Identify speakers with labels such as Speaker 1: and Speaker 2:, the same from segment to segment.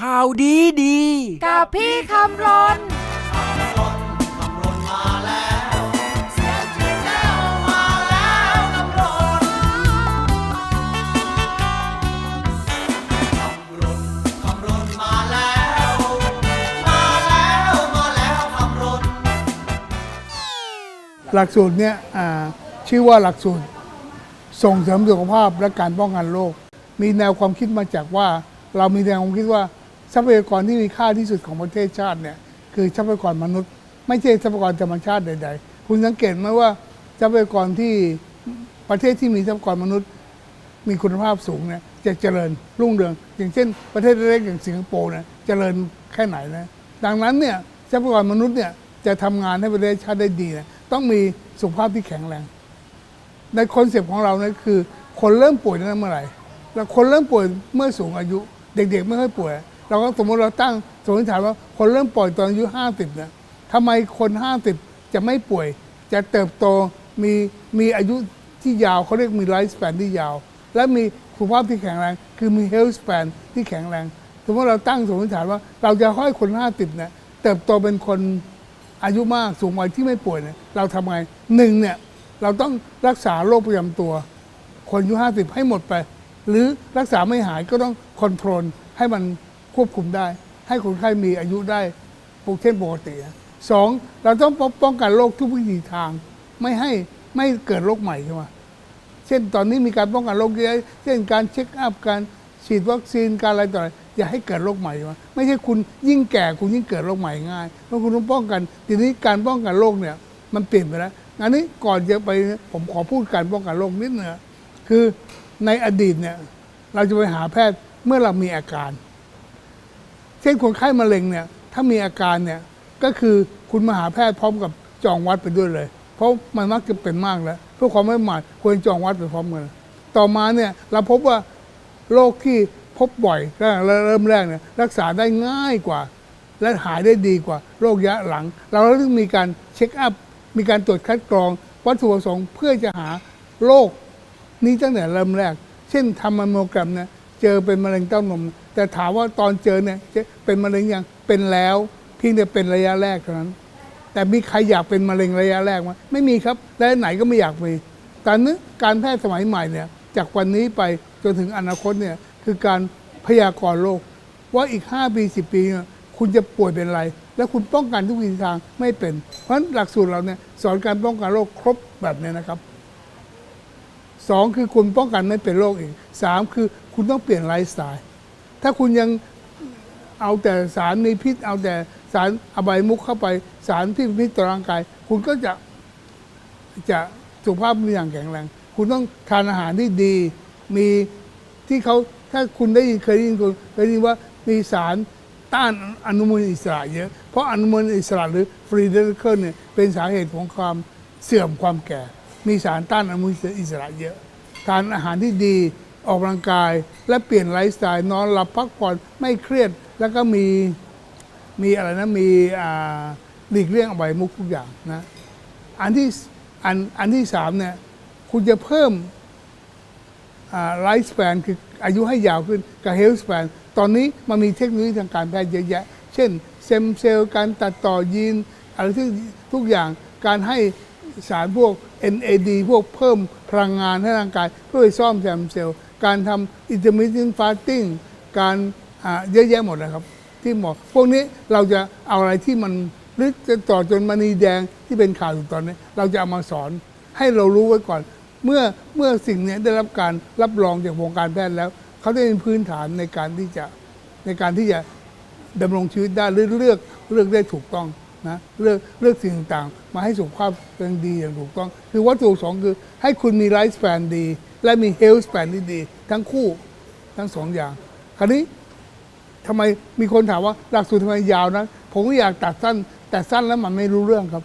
Speaker 1: ข่าวดีดี
Speaker 2: กับพี่คำรน
Speaker 3: หลักสูตรเนี่ยอ่าชื่อว่าหลักสูตร ส่งเสริมสุขภาพและการป้องกันโรคมีแนวความคิดมาจากว่า เรามีแนวความคิดว่า ทรัพยากรที่มีค่าที่สุดของประเทศชาติเนี่ยคือทรัพยากรมนุษย์ ไม่ใช่ทรัพยากรธรรมชาติใด ๆ คุณสังเกตไหมว่าทรัพยากรที่ประเทศที่มีทรัพยากรมนุษย์ มีคุณภาพสูงเนี่ยจะเจริญรุ่งเรือง อย่างเช่น ประเทศเล็กอย่างสิงคโปร์เนี่ยเจริญแค่ไหนนะดังนั้นเนี่ยทรัพยากรมนุษย์เนี่ยจะทำงานให้ประเทศชาติได้ดีเนี่ยต้องมีสุขภาพที่แข็งแรง ในคอนเซปต์ของเราเนี่ยคือ คนเริ่มป่วยนั้นเมื่อไหร่แล้วคนเริ่มป่วยเมื่อสูงอายุ เด็กๆ ไม่ค่อยป่วย เราก็สมมติเราตั้งสมมติฐานว่าคนเริ่มป่วยตอนอายุ 50เนี่ยทำไมคน 50 จะไม่ป่วย จะเติบโตมีมีอายุที่ยาวเขาเรียกมีไลฟ์สเปนที่ยาว และมีสุขภาพที่แข็งแรง คือมีเฮลท์สเปนที่แข็งแรง สมมติเราตั้งสมมติฐานว่าเราจะให้คน 50เนี่ยเติบโตเป็นคนอายุมากสูงวัยที่ไม่ป่วยเนี่ยเราทำไงหนึ่งเนี่ยเราต้องรักษาโรคประจำตัว คนอายุห้าสิบให้หมดไป หรือรักษาไม่หายก็ต้องคอนโทรลให้มัน ควบคุมได้ ให้คนไข้มีอายุได้ปกเช่นปกติสองเราต้องป้องกันโรคทุกวิถีทาง ไม่ให้ไม่เกิดโรคใหม่ขึ้นมาเช่นตอนนี้มีการป้องกันโรคเยอะเช่นการเช็คอัพการฉีดวัคซีนการอะไรต่ออะไรอย่าให้เกิดโรคใหม่มาไม่ใช่คุณยิ่งแก่คุณยิ่งเกิดโรคใหม่ง่ายเพราะคุณต้องป้องกันทีนี้การป้องกันโรคเนี่ย มันเปลี่ยนไปแล้วงานนี้ก่อนจะไปผมขอพูดการป้องกันโรคนิดนึงคือในอดีตเนี่ยเราจะไปหาแพทย์เมื่อเรามีอาการ เช่นคนไข้มะเร็งเนี่ยถ้ามีอาการเนี่ยก็คือคุณมาหาแพทย์พร้อมกับจองวัดไปด้วยเลย เพราะมันมักจะเป็นมากแล้วเพื่อความไม่ประมาทควรจองวัดไปพร้อมกันต่อมาเนี่ยเราพบว่าโรคที่พบบ่อยก็เริ่มแรกเนี่ยรักษาได้ง่ายกว่า และหายได้ดีกว่าโรคระยะหลัง เราต้องมีการเช็คอัพมีการตรวจคัดกรอง วัตถุประสงค์เพื่อจะหาโรคนี้ตั้งแต่เริ่มแรก เช่นทำมัมโมแกรมเนี่ยเจอเป็นมะเร็งเต้านม แต่ถามว่าตอนเจอเนี่ยเป็นมะเร็งยังเป็นแล้วเพียงแต่เป็นระยะแรกเท่านั้น แต่มีใครอยากเป็นมะเร็งระยะแรกไหมไม่มีครับและไหนก็ไม่อยากมีตอนนี้การแพทย์สมัยใหม่เนี่ยจากวันนี้ไปจนถึงอนาคตเนี่ยคือการพยากรณ์โรคว่าอีก 5 ปี 10 ปีคุณจะป่วยเป็นอะไร และคุณป้องกันทุกวิถีทางไม่เป็น เพราะฉะนั้นหลักสูตรเราเนี่ยสอนการป้องกันโรคครบแบบนี้นะครับสองคือคุณป้องกันไม่เป็นโรคอีกสามคือคุณต้องเปลี่ยนไลฟ์สไตล์ ถ้าคุณยังเอาแต่สารมีพิษ เอาแต่สารอบายมุกเข้าไป สารที่มีพิษต่อร่างกาย คุณก็จะจะสุขภาพม่อย่างแข็งแรง คุณต้องทานอาหารที่ดี มีที่เขาถ้าคุณได้ยินเคยได้ยินคุณเคยได้ยินว่ามีสารต้านอนุมูลอิสระเยอะ เพราะอนุมูลอิสระหรือฟรีเดลิเคิลเนี่ยเป็นสาเหตุของความเสื่อมความแก่ มีสารต้านอนุมูลอิสระเยอะ ทานอาหารที่ดี ออกกำลังกาย และเปลี่ยนไลฟ์สไตล์นอนหลับพักผ่อนไม่เครียด แล้วก็มีมีอะไรนะมีอ่าหลีกเลี่ยงอบายมุกทุกอย่างนะอันที่อันอันที่สามเนี่ยคุณจะเพิ่มไลฟ์ส p ปนคืออายุให้ยาวขึ้นกับเฮลท์ส p ปนตอนนี้มันมีเทคโนโลยีทางการแพทย์เยอะแยะ เช่นเซมเซลล์การตัดต่อยีนอะไรที่ทุกอย่างการให้สารพวก NAD พวกเพิ่มพลังงานให้ร่างกาย เพื่อซ่อมแซมเซลล์ การทำ intermittent fasting การเยอะแยะหมดนะครับ ที่หมอพวกนี้เราจะเอาอะไรที่มันหรือจะต่อจนมณีแดงที่เป็นข่าวอยู่ตอนนี้ เราจะเอามาสอนให้เรารู้ไว้ก่อน เมื่อเมื่อสิ่งนี้ได้รับการรับรองจากวงการแพทย์แล้ว เขาได้มีพื้นฐานในการที่จะในการที่จะดำรงชีวิตได้หรือเลือกเลือกได้ถูกต้อง นะเลือกเลือกสิ่งต่างๆ มาให้สุขภาพเป็นดีอย่างถูกต้อง คือวัตถุสองคือให้คุณมีไลฟ์ส p ปนดี และมีเฮลท์ส p ปนที่ดี ทั้งคู่ทั้งสองอย่าง คราวนี้ทำไมมีคนถามว่าหลักสูตรทำไมยาวนะผมก็อยากตัดสั้น แต่สั้นแล้วมันไม่รู้เรื่องครับ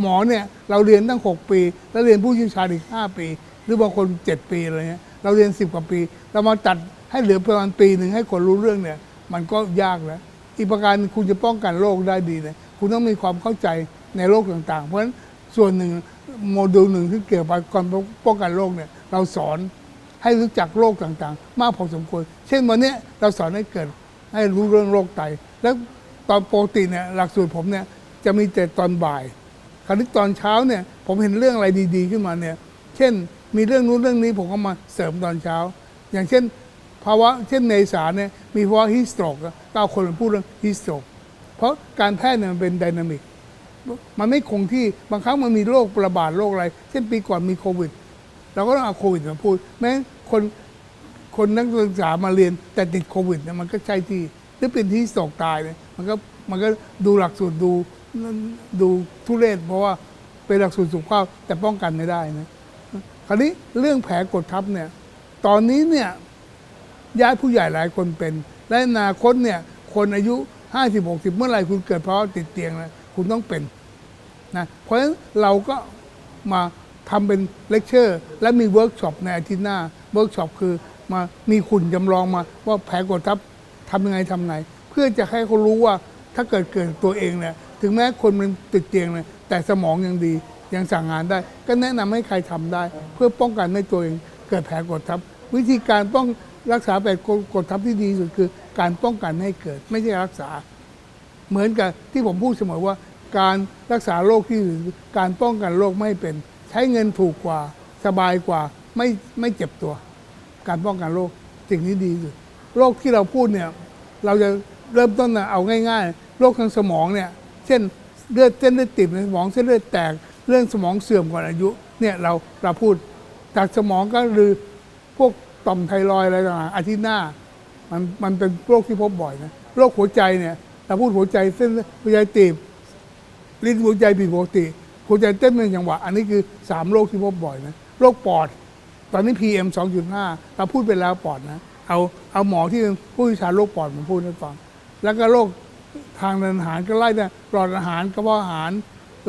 Speaker 3: หมอเนี่ยเราเรียนตั้ง 6 ปี แล้วเรียนผู้เชี่ยวชาญอีก 5 ปี หรือบางคน 7 ปีอะไรเงี้ยเราเรียน 10 กว่าปี เรามาตัดให้เหลือประมาณปีหนึ่งให้คนรู้เรื่องเนี่ย มันก็ยากแล้วอีกประการคุณจะป้องกันโรคได้ดีเนี่ย คุณต้องมีความเข้าใจในโรคต่างๆ เพราะฉะนั้นส่วนหนึ่งโมดูลหนึ่งที่เกี่ยวกับการป้องกันโรคเนี่ยเราสอนให้รู้จักโรคต่างๆ มากพอสมควร เช่นวันนี้เราสอนให้เกิดให้รู้เรื่องโรคไต แล้วตอนปกติเนี่ยหลักสูตรผมเนี่ยจะมีแต่ตอนบ่าย คราวนี้ตอนเช้าเนี่ยผมเห็นเรื่องอะไรดีๆ ขึ้นมาเนี่ย เช่นมีเรื่องนู้นเรื่องนี้ผมก็มาเสริมตอนเช้า อย่างเช่น ภาวะเช่นในสารเนี่ยมีภาวะฮิสโตรกก็เอาคนมาพูดเรื่องฮิสโตรก เพราะการแพทย์เนี่ยมันเป็นไดนามิก มันไม่คงที่บางครั้งมันมีโรคระบาดโรคอะไร เช่นปีก่อนมีโควิด เราก็ต้องเอาโควิดมาพูด แม้คนคนนักศึกษามาเรียนแต่ติดโควิดเนี่ยมันก็ใช่ที่หรือเป็นที่โศกตายเนี่ยมันก็มันก็ดูหลักสูตรดูดูทุเรศเพราะว่าเป็นหลักสูตรสุขภาพแต่ป้องกันไม่ได้นะคราวนี้เรื่องแผลกดทับเนี่ย ตอนนี้เนี่ยญาติผู้ใหญ่หลายคนเป็น และอนาคตเนี่ย คนอายุ 50 60เมื่อไหร่คุณเกิดภาวะติดเตียงนะคุณต้องเป็นนะเพราะฉะนั้นเราก็มาทำเป็นเลคเชอร์ และมีเวิร์กช็อปในอาทิตย์หน้าเวิร์กช็อปคือมามีขุนจำลองมาว่าแผลกดทับทำยังไงทำไง เพื่อจะให้เขารู้ว่าถ้าเกิดเกิดตัวเองเนี่ยถึงแม้คนมันติดเตียงเนี่ยแต่สมองยังดียังสั่งงานได้ ก็แนะนำให้ใครทำได้ เพื่อป้องกันไม่ตัวเองเกิดแผลกดทับ วิธีการป้องรักษาแผลกดทับที่ดีที่สุดคือ การป้องกันให้เกิด ไม่ใช่รักษา เหมือนกับที่ผมพูดเสมอว่า การรักษาโรคที่ดีคือการป้องกันโรคไม่เป็น ใช้เงินถูกกว่าสบายกว่าไม่ไม่เจ็บตัว การป้องกันโรคสิ่งที่ดีสุดโรคที่เราพูดเนี่ยเราจะเริ่มต้นเอาง่ายๆโรคทางสมองเนี่ยเช่นเลือดเส้นเลือดติดในสมองเส้นเลือดแตก เรื่องสมองเสื่อมก่อนอายุเนี่ยเราเราพูดจากสมองก็คือพวกต่อมไทรอยอะไรต่างๆอาทิตย์หน้า มันมันเป็นโรคที่พบบ่อยนะโรคหัวใจเนี่ยเราพูดหัวใจเส้นหัวใจตีบลิ้นหัวใจผิดปกติหัวใจเต้นเป็นจังหวะ อันนี้คือสามโรคที่พบบ่อยนะโรคปอด ตอนนี้ PM 2.5เราพูดไปแล้วปอดนะเอาเอาหมอที่ผู้วิชาญโรคปอดมาพูดให้ฟังแล้วก็โรคทางเดินอาหารก็ไล่เนี่ยหลอดอาหารกระเพาะอาหาร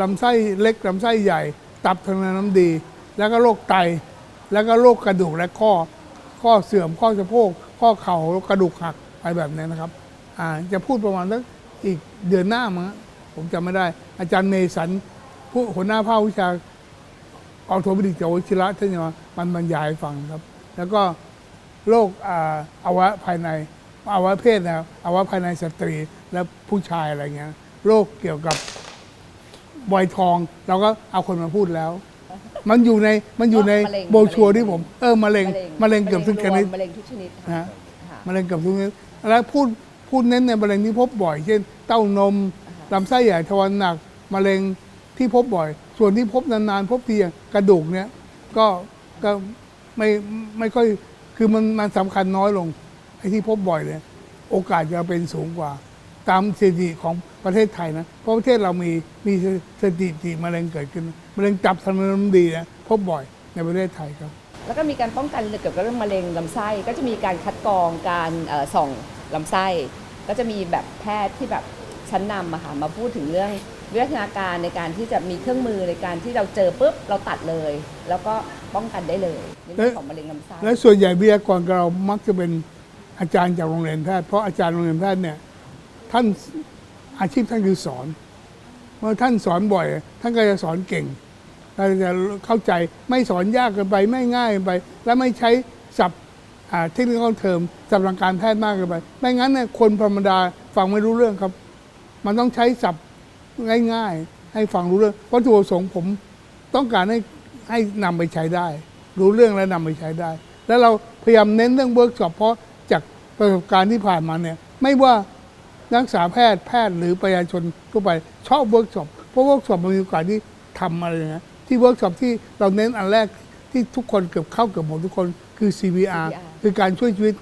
Speaker 3: ลำไส้เล็กลำไส้ใหญ่ ตับทางเดินน้ำดี แล้วก็โรคไต แล้วก็โรคกระดูกและข้อ ข้อเสื่อมข้อสะโพก ข้อเข่ากระดูกหักไรแบบนี้นะครับจะพูดประมาณสักอีกเดือนหน้ามั้งผมจำไม่ได้ อาจารย์เมสัน ผู้หัวหน้าภาควิชาออโทปิดิกจากวชิระท่านจะมามันบรรยายฟังครับ แล้วก็โรคอวัยวะภายในอวัยวะเพศนะครับอวัยวะภายในสตรีและผู้ชายอะไรเงี้ยโรคเกี่ยวกับวัยทอง เราก็เอาคนมาพูดแล้ว มันอยู่ในมันอยู่ใน
Speaker 1: มะเร็ง
Speaker 3: โบรชัวร์ที่ผมเออมะเร็งมะเร็งเกือบทุกชนิด
Speaker 1: มะเร็งทุกชนิด
Speaker 3: นะ
Speaker 1: ค่ะ
Speaker 3: ฮะ
Speaker 1: ค่ะ
Speaker 3: มะเร็งเกือบทุกชนิดแล้วพูดพูดเน้นในมะเร็งที่พบบ่อย เช่น เต้านมลำไส้ใหญ่ทวารหนักมะเร็งที่พบบ่อย ส่วนที่พบนานๆ พบทีอย่างกระดูกเนี่ยก็ก็ไม่ไม่ค่อยคือมันมันสำคัญน้อยลงไอ้ที่พบบ่อยเลย โอกาสจะเป็นสูงกว่า ตามสถิติของประเทศไทยนะ เพราะประเทศเรามีมีสถิติมะเร็งเกิดขึ้น มะเร็งตับทางเดินน้ำดีนะพบบ่อยในประเทศไทยครับ
Speaker 1: แล้วก็มีการป้องกันเกี่ยวกับเรื่องมะเร็งลำไส้ก็จะมีการคัดกรองการเอ่อส่องลำไส้ ก็จะมีแบบแพทย์ที่แบบชั้นนำอะค่ะมาพูดถึงเรื่องวิวัฒนาการในการที่จะมีเครื่องมือในการที่เราเจอปุ๊บเราตัดเลย แล้วก็ป้องกันได้เลยในเรื่องของมะเร็งลำไส้
Speaker 3: และส่วนใหญ่วิทยากรกับเรามักจะเป็นอาจารย์จากโรงเรียนแพทย์เพราะอาจารย์โรงเรียนแพทย์เนี่ยท่านอาชีพท่านคือสอน เมื่อท่านสอนบ่อย ท่านก็จะสอนเก่ง เราจะเข้าใจไม่สอนยากเกินไปไม่ง่ายเกินไป และไม่ใช้ศัพท์เทคนิคเทอมศัพท์ทางการแพทย์มากเกินไป ไม่งั้นเนี่ยคนธรรมดาฟังไม่รู้เรื่องครับ มันต้องใช้ศัพท์ง่ายๆ ให้ฟังรู้เรื่องวัตถุประสงค์ผมต้องการให้ให้นำไปใช้ได้ รู้เรื่องและนำไปใช้ได้ แล้วเราพยายามเน้นเรื่องเวิร์กช็อปเพราะจากประสบการณ์ที่ผ่านมาเนี่ยไม่ว่านักศึกษาแพทย์แพทย์หรือประชาชนทั่วไปชอบเวิร์กช็อปเพราะเวิร์กช็อปมันมีโอกาสที่ทำอะไรอย่างเงี้ย ที่เวิร์กช็อปที่เราเน้นอันแรกที่ทุกคนเกือบเข้าเกือบหมดทุกคนคือ CVR คือการช่วยชีวิต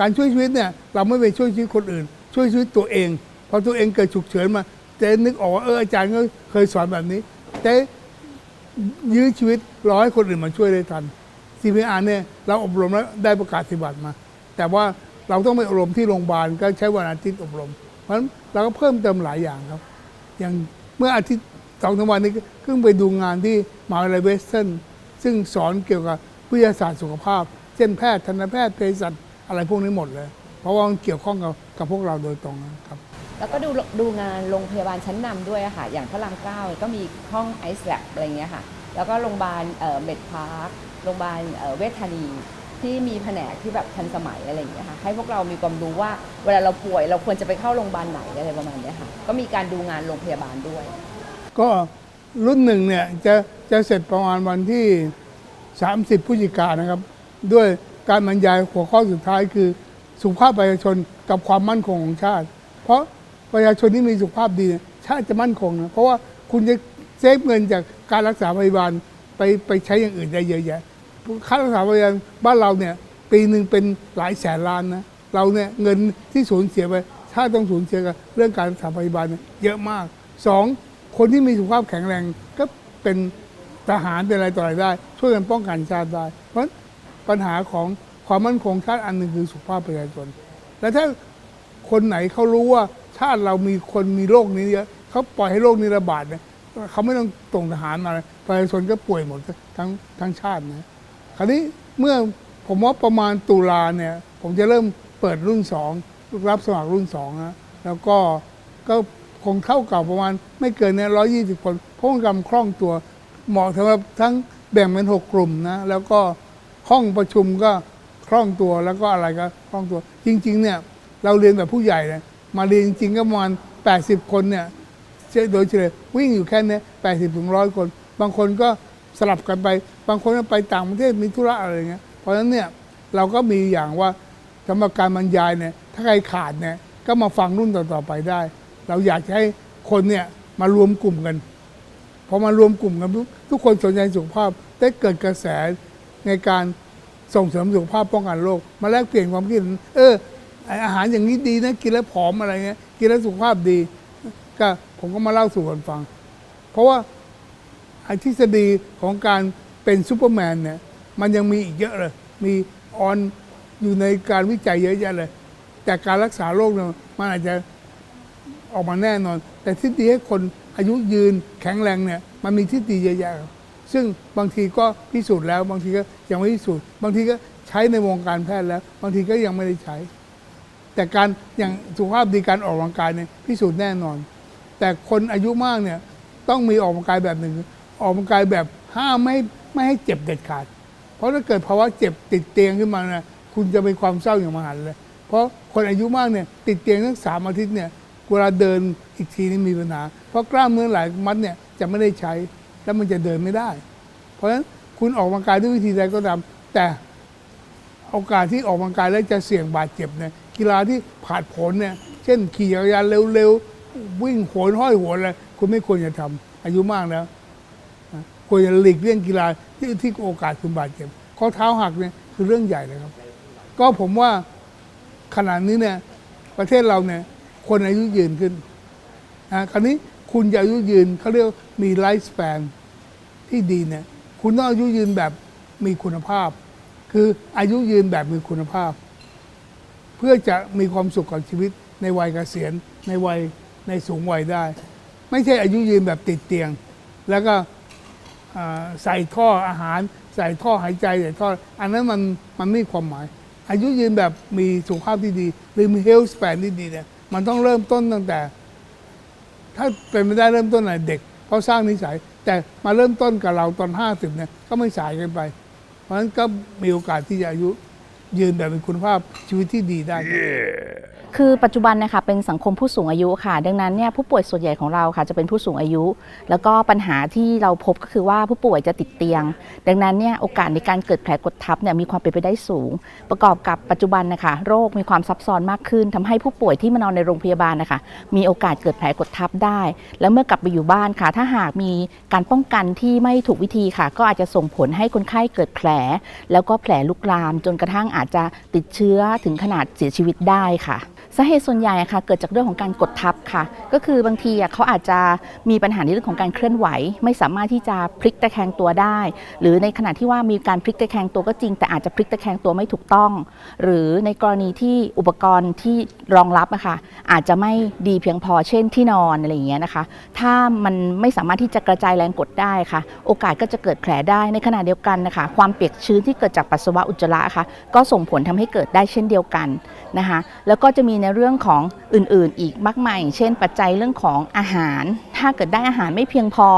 Speaker 3: การช่วยชีวิตเนี่ยเราไม่ไปช่วยชีวิตคนอื่น ช่วยชีวิตตัวเองพอตัวเองเกิดฉุกเฉินมาเจะนึกออกว่าเอออาจารย์ก็เคยสอนแบบนี้แต่ยื้อชีวิตรอให้คนอื่นมาช่วยได้ทัน CPR เนี่ยเราอบรมแล้วได้ประกาศสิบัตรมา แต่ว่าเราต้องไปอบรมที่โรงพยาบาลก็ใช้วันอาทิตย์อบรม เพราะฉะนั้นเราก็เพิ่มเติมหลายอย่างครับ อย่างเมื่ออาทิตย์ สองสามวันนี้ก็เพิ่งไปดูงานที่มหาวิทยาลัยเวสเทิร์นซึ่งสอนเกี่ยวกับวิทยาศาสตร์สุขภาพ เช่นแพทย์ทันตแพทย์เภสัชอะไรพวกนี้หมดเลย เพราะว่ามันเกี่ยวข้องกับกับพวกเราโดยตรงนะครับ
Speaker 1: แล้วก็ดูดูงานโรงพยาบาลชั้นนำด้วยค่ะ อย่างพระรามเก้าก็มีห้องไอซ์แลบอะไรเงี้ยค่ะ แล้วก็โรงพยาบาลเอ่อเมดพาร์คโรงพยาบาลเวชธานีที่มีแผนกที่แบบทันสมัยอะไรอย่างเงี้ยค่ะให้พวกเรามีความรู้ว่าเวลาเราป่วยเราควรจะไปเข้าโรงพยาบาลไหนอะไรประมาณนี้ค่ะก็มีการดูงานโรงพยาบาลด้วย
Speaker 3: ก็รุ่นหนึ่งเนี่ยจะจะเสร็จประมาณวันที่ 30พฤศจิกายนนะครับ ด้วยการบรรยายหัวข้อสุดท้ายคือสุขภาพประชาชนกับความมั่นคงของชาติ เพราะประชาชนที่มีสุขภาพดี ชาติจะมั่นคงนะเพราะว่าคุณจะเซฟเงินจากการรักษาพยาบาลไปไปใช้อย่างอื่นได้เยอะแยะค่ารักษาพยาบาลบ้านเราเนี่ยปีหนึ่งเป็นหลายแสนล้านนะเราเนี่ยเงินที่สูญเสียไปชาติต้องสูญเสียกับเรื่องการรักษาพยาบาลเยอะมากสอง คนที่มีสุขภาพแข็งแรงก็เป็นทหารเป็นอะไรต่ออะไรได้ ช่วยกันป้องกันชาติได้ เพราะปัญหาของความมั่นคงชาติอันหนึ่งคือสุขภาพประชาชนและถ้าคนไหนเขารู้ว่าชาติเรามีคนมีโรคนี้เยอะเขาปล่อยให้โรคนี้ระบาดเนี่ยเขาไม่ต้องส่งทหารมาประชาชนก็ป่วยหมดทั้งทั้งชาตินะคราวนี้เมื่อผมว่าประมาณตุลาเนี่ย ผมจะเริ่มเปิดรุ่นสองรับสมัครรุ่นสองนะแล้วก็ก็ คงเท่ากับประมาณ ไม่เกินเนี่ยร้อยี่สิบคนเพราะมันกำคล่องตัว เหมาะสำหรับทั้งแบ่งเป็นหกกลุ่มนะ แล้วก็ห้องประชุมก็คล่องตัวแล้วก็อะไรก็คล่องตัว จริง ๆ เนี่ย เราเรียนแบบผู้ใหญ่เลยมาเรียนจริงๆก็ประมาณ80คนเนี่ยเฉลี่ยโดยเฉลี่ยวิ่งอยู่แค่เนี้แปดสิบถึงร้อยคน บางคนก็สลับกันไป บางคนก็ไปต่างประเทศมีธุระอะไรเงี้ยเพราะฉะนั้นเนี่ยเราก็มีอย่างว่าสำหรับการบรรยายเนี่ยถ้าใครขาดเนี่ยก็มาฟังรุ่นต่อๆไปได้ เราอยากจะให้คนเนี่ยมารวมกลุ่มกันพอมารวมกลุ่มกันทุกคนสนใจสุขภาพได้เกิดกระแสในการส่งเสริมสุขภาพป้องกันโรคมาแลกเปลี่ยนความคิดเอออาหารอย่างนี้ดีนะกินแล้วผอมอะไรเงี้ยกินแล้วสุขภาพดี ก็ผมก็มาเล่าสู่กันฟัง เพราะว่าทฤษฎีของการเป็นซูเปอร์แมนเนี่ยมันยังมีอีกเยอะเลย มีออนอยู่ในการวิจัยเยอะแยะเลย แต่การรักษาโรคเนี่ยมันอาจจะ ออกมาแน่นอน แต่ทฤษฎีให้คนอายุยืนแข็งแรงเนี่ยมันมีทฤษฎีเยอะแยะซึ่งบางทีก็พิสูจน์แล้ว บางทีก็ยังไม่พิสูจน์บางทีก็ใช้ในวงการแพทย์แล้ว บางทีก็ยังไม่ได้ใช้ แต่การอย่างสุขภาพดีการออกกำลังกายเนี่ยพิสูจน์แน่นอน แต่คนอายุมากเนี่ยต้องมีออกกำลังกายแบบหนึ่งออกกำลังกายแบบห้ามไม่ไม่ให้เจ็บเด็ดขาด เพราะถ้าเกิดภาวะเจ็บติดเตียงขึ้นมาเนี่ยคุณจะเป็นความเศร้าอย่างมหันเลย เพราะคนอายุมากเนี่ยติดเตียงตั้งสามอาทิตย์เนี่ย เวลาเดินอีกทีนี่มีปัญหา เพราะกล้ามเนื้อหลายมัดเนี่ยจะไม่ได้ใช้ แล้วมันจะเดินไม่ได้ เพราะฉะนั้นคุณออกกำลังกายด้วยวิธีใดก็ตามแต่โอกาสที่ออกกำลังกายแล้วจะเสี่ยงบาดเจ็บเนี่ยกีฬาที่ผาดผลเนี่ยเช่นขี่จักรยานเร็วๆ วิ่งโหนห้อยโหัวอะไรคุณไม่ควรจะทำอายุมากแล้วควรจะหลีกเลี่ยงกีฬาที่ที่โอกาสคุณบาดเจ็บข้อเท้าหักเนี่ยคือเรื่องใหญ่เลยครับ ก็ผมว่าขนาดนี้เนี่ยประเทศเราเนี่ย คนอายุยืนขึ้นนะคราวนี้คุณจะอายุยืนเขาเรียกมีไลฟ์สเปนที่ดีเนี่ยคุณต้องอายุยืนแบบมีคุณภาพ คืออายุยืนแบบมีคุณภาพ เพื่อจะมีความสุขกับชีวิตในวัยเกษียณในวัยในสูงวัยได้ ไม่ใช่อายุยืนแบบติดเตียง แล้วก็ใส่ท่ออาหาร ใส่ท่อหายใจใส่ท่ออันนั้นมันมันไม่มีความหมาย อายุยืนแบบมีสุขภาพที่ดี หรือมีเฮลท์ส p ปนที่ดีเนี่ย มันต้องเริ่มต้นตั้งแต่ ถ้าเป็นไม่ได้เริ่มต้นไหนเด็กเพราะสร้างนิสัย แต่มาเริ่มต้นกับเราตอนห้าสิบเนี่ยก็ไม่สายเกันไป เพราะฉะนั้นก็มีโอกาสที่จะอายุ ยืนแบบมีคุณภาพชีวิตที่ดีได้ครับ
Speaker 2: คือปัจจุบันนะคะเป็นสังคมผู้สูงอายุค่ะ ดังนั้นเนี่ยผู้ป่วยส่วนใหญ่ของเราค่ะจะเป็นผู้สูงอายุ แล้วก็ปัญหาที่เราพบก็คือว่าผู้ป่วยจะติดเตียง ดังนั้นเนี่ยโอกาสในการเกิดแผลกดทับเนี่ยมีความเป็นไปได้สูง ประกอบกับปัจจุบันนะคะโรคมีความซับซ้อนมากขึ้นทำให้ผู้ป่วยที่มานอนในโรงพยาบาลนะคะมีโอกาสเกิดแผลกดทับได้ แล้วเมื่อกลับไปอยู่บ้านค่ะ ถ้าหากมีการป้องกันที่ไม่ถูกวิธีค่ะ ก็อาจจะส่งผลให้คนไข้เกิดแผล แล้วก็แผลลุกลามจนกระทั่งอาจาจจะติดเชื้อถึงขนาดเสียชีวิตได้ค่ะ สาเหตุส่วนใหญ่ค่ะเกิดจากเรื่องของการกดทับค่ะ ก็คือบางทีเขาอาจจะมีปัญหาในเรื่องของการเคลื่อนไหว ไม่สามารถที่จะพลิกตะแคงตัวได้ หรือในขณะที่ว่ามีการพลิกตะแคงตัวก็จริง แต่อาจจะพลิกตะแคงตัวไม่ถูกต้อง หรือในกรณีที่อุปกรณ์ที่รองรับอะคะอาจจะไม่ดีเพียงพอเช่นที่นอนอะไรอย่างเงี้ยนะคะ ถ้ามันไม่สามารถที่จะกระจายแรงกดได้ค่ะ โอกาสก็จะเกิดแผลได้ในขณะเดียวกันนะคะ ความเปียกชื้นที่เกิดจากปัสสาวะอุจจาระค่ะก็ส่งผลทำให้เกิดได้เช่นเดียวกันนะคะ แล้วก็จะมีในเรื่องของอื่นๆ อีกมากมายเช่น ปัจจัยเรื่องของอาหาร ถ้าเกิดได้อาหารไม่เพียงพอ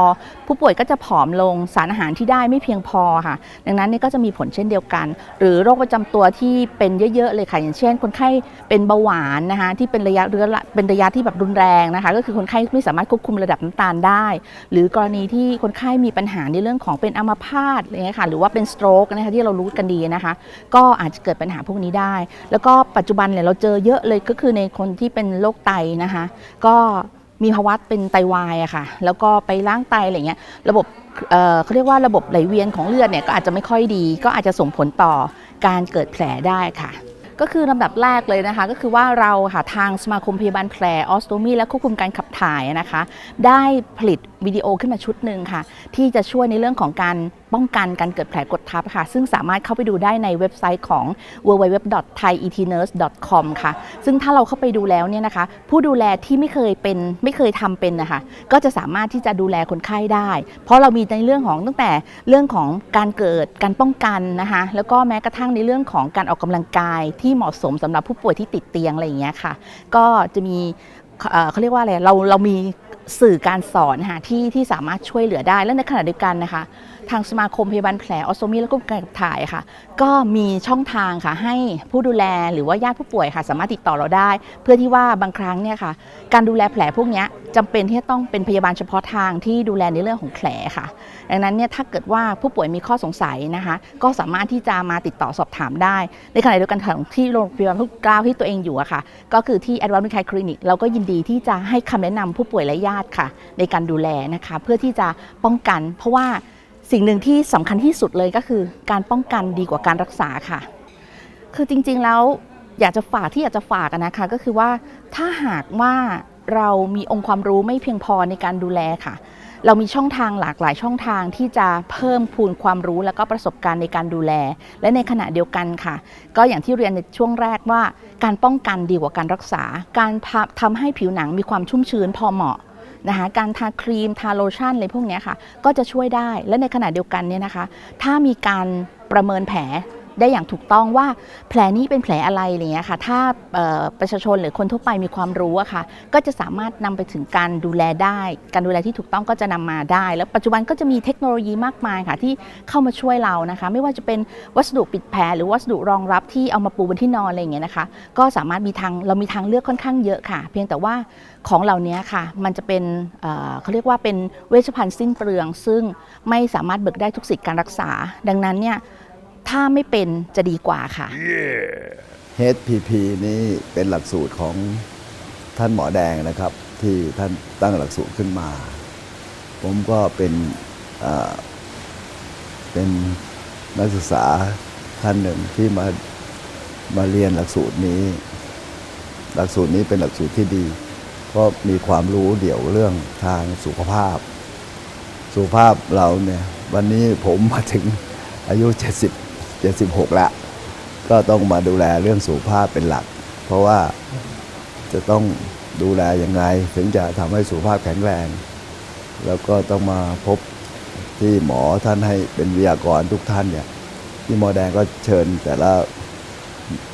Speaker 2: ผู้ป่วยก็จะผอมลงสารอาหารที่ได้ไม่เพียงพอค่ะ ดังนั้นนี่ก็จะมีผลเช่นเดียวกัน หรือโรคประจำตัวที่เป็นเยอะๆเลยค่ะ อย่างเช่น คนไข้เป็นเบาหวานนะคะที่เป็นระยะเรื้อรังเป็นระยะที่แบบรุนแรงนะคะ ก็คือคนไข้ไม่สามารถควบคุมระดับน้ำตาลได้ หรือกรณีที่คนไข้มีปัญหาในเรื่องของเป็นอัมพาตอะไรเงี้ยค่ะหรือว่าเป็นสโตรกนะคะที่เรารู้กันดีนะคะ ก็อาจจะเกิดปัญหาพวกนี้ได้ แล้วก็ปัจจุบันเนี่ยเราเจอเยอะเลยก็คือในคนที่เป็นโรคไตนะคะ ก็มีภาวะเป็นไตวายอะค่ะ แล้วก็ไปล้างไตอะไรเงี้ย ระบบเเขาเรียกว่าระบบไหลเวียนของเลือดเนี่ยก็อาจจะไม่ค่อยดี ก็อาจจะส่งผลต่อการเกิดแผลได้ค่ะ ก็คือลำดับแรกเลยนะคะ ก็คือว่าเราค่ะทางสมาคมพยาบาลแผลออสโตมีและควบคุมการขับถ่ายนะคะ ได้ผลิต วิดีโอขึ้นมาชุดหนึ่งค่ะ ที่จะช่วยในเรื่องของการป้องกันการเกิดแผลกดทับค่ะ ซึ่งสามารถเข้าไปดูได้ในเว็บไซต์ของ www.thaietnurse.com ค่ะ ซึ่งถ้าเราเข้าไปดูแล้วเนี่ยนะคะ ผู้ดูแลที่ไม่เคยเป็นไม่เคยทำเป็นนะคะก็จะสามารถที่จะดูแลคนไข้ได้ เพราะเรามีในเรื่องของตั้งแต่เรื่องของการเกิดการป้องกันนะคะแล้วก็แม้กระทั่งในเรื่องของการออกกำลังกายที่เหมาะสมสำหรับผู้ป่วยที่ติดเตียงอะไรอย่างเงี้ยค่ะ ก็จะมีเขาเรียกว่าอะไรเราเรามี สื่อการสอนค่ะที่ที่สามารถช่วยเหลือได้และในขณะเดียวกันนะคะ ทางสมาคมพยาบาลแผลออสโตมีและก็การขับถ่ายค่ะ ก็มีช่องทางค่ะให้ผู้ดูแลหรือว่าญาติผู้ป่วยค่ะ สามารถติดต่อเราได้ เพื่อที่ว่าบางครั้งเนี่ยค่ะ การดูแลแผลพวกนี้ยจำเป็นที่จะต้องเป็นพยาบาลเฉพาะทางที่ดูแลในเรื่องของแผลค่ะ ดังนั้นเนี่ยถ้าเกิดว่าผู้ป่วยมีข้อสงสัยนะคะ ก็สามารถที่จะมาติดต่อสอบถามได้ ในขณะเดียวกันของที่โรงพยาบาลพระเกล้าที่ตัวเองอยู่อะค่ะ ก็คือที่ Advanced Medical Clinic เราก็ยินดีที่จะให้คำแนะนำผู้ป่วยและญาติค่ะ ในการดูแลนะคะ เพื่อที่จะป้องกัน เพราะว่า สิ่งหนึ่งที่สำคัญที่สุดเลยก็คือ การป้องกันดีกว่าการรักษาค่ะ คือจริงๆแล้วอยากจะฝากที่อยากจะฝากนะคะก็คือว่าถ้าหากว่าเรามีองค์ความรู้ไม่เพียงพอในการดูแลค่ะ เรามีช่องทางหลากหลายช่องทางที่จะเพิ่มพูนความรู้และก็ประสบการณ์ในการดูแล และในขณะเดียวกันค่ะ ก็อย่างที่เรียนในช่วงแรกว่า การป้องกันดีกว่าการรักษา การทำทำให้ผิวหนังมีความชุ่มชื้นพอเหมาะ นะคะการทาครีมทาโลชั่นอะไรพวกนี้ค่ะ ก็จะช่วยได้และในขณะเดียวกันเนี่ยนะคะ ถ้ามีการประเมินแผล ได้อย่างถูกต้องว่าแผลนี้เป็นแผลอะไรอะไรเงี้ยค่ะ ถ้าประชาชนหรือคนทั่วไปมีความรู้อะค่ะ ก็จะสามารถนำไปถึงการดูแลได้ การดูแลที่ถูกต้องก็จะนำมาได้ แล้วปัจจุบันก็จะมีเทคโนโลยีมากมายค่ะ ที่เข้ามาช่วยเรานะคะ ไม่ว่าจะเป็นวัสดุปิดแผลหรือวัสดุรองรับที่เอามาปูบนที่นอนอะไรอย่างเงี้ยนะคะ ก็สามารถมีทางเรามีทางเลือกค่อนข้างเยอะค่ะ เพียงแต่ว่าของเหล่านี้ค่ะ มันจะเป็นเเขาเรียกว่าเป็นเวชภัณฑ์สิ้นเปลือง ซึ่งไม่สามารถเบิกได้ทุกสิทธิการรักษา ดังนั้นเนี่ย ถ้าไม่เป็นจะดีกว่าค่ะ
Speaker 4: HPP นี้เป็นหลักสูตรของท่านหมอแดงนะครับ ที่ท่านตั้งหลักสูตรขึ้นมา ผมก็เป็นเป็นนักศึกษาท่านหนึ่งที่มามาเรียนหลักสูตรนี้ หลักสูตรนี้เป็นหลักสูตรที่ดีเพราะมีความรู้เดี่ยวเรื่องทางสุขภาพ สุขภาพเราเนี่ยวันนี้ผมมาถึงอายุ 70 76แล้วก็ต้องมาดูแลเรื่องสุขภาพเป็นหลัก เพราะว่าจะต้องดูแลยังไงถึงจะทำให้สุขภาพแข็งแรง แล้วก็ต้องมาพบที่หมอท่านให้เป็นวิทยากรทุกท่านเนี่ยที่หมอแดงก็เชิญแต่ละ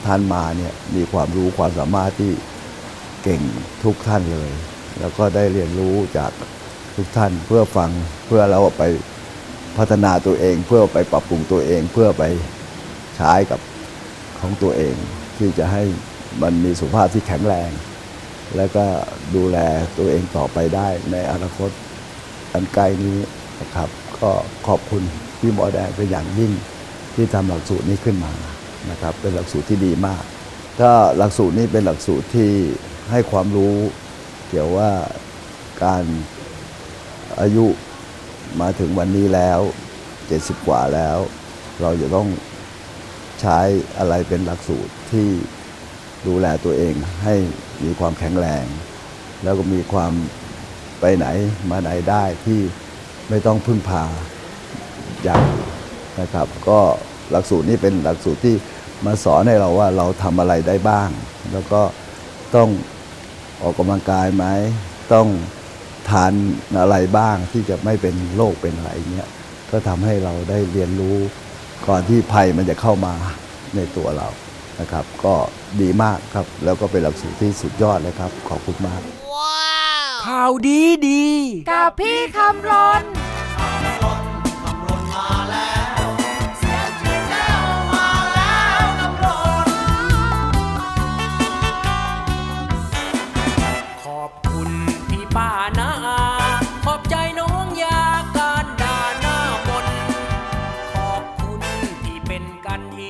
Speaker 4: ท่านมาเนี่ยมีความรู้ความสามารถที่เก่งทุกท่านเลย แล้วก็ได้เรียนรู้จากทุกท่านเพื่อฟังเพื่อเราไปพัฒนาตัวเอง เพื่อไปปรับปรุงตัวเองเพื่อไป ใช้กับของตัวเอง ที่จะให้มันมีสุขภาพที่แข็งแรง แล้วก็ดูแลตัวเองต่อไปได้ในอนาคตอันใกลนี้นะครับ ก็ขอบคุณพี่หมอแดงเป็นอย่างยิ่งที่ทำหลักสูตรนี้ขึ้นมานะครับเป็นหลักสูตรที่ดีมากก็หลักสูตรนี้เป็นหลักสูตรที่ให้ความรู้เกี่ยวว่าการอายุมาถึงวันนี้แล้ว 70 กว่าแล้ว เราจะต้อง ใช้อะไรเป็นหลักสูตรที่ดูแลตัวเองให้มีความแข็งแรง แล้วก็มีความไปไหนมาไหนได้ที่ไม่ต้องพึ่งพาอย่างนะครับ ก็หลักสูตรนี้เป็นหลักสูตรที่มาสอนให้เราว่าเราทำอะไรได้บ้าง แล้วก็ต้องออกกำลังกายไหมต้องทานอะไรบ้างที่จะไม่เป็นโรคเป็นอะไรเงี้ยก็ทำให้เราได้เรียนรู้ ก่อนที่ภัยมันจะเข้ามาในตัวเรานะครับ ก็ดีมากครับ แล้วก็เป็นหลักสูตรที่สุดยอดเลยครับ ขอบคุณมาก
Speaker 5: ข่าวดีดี
Speaker 6: กับพี่คำรน
Speaker 5: ขอบคุณ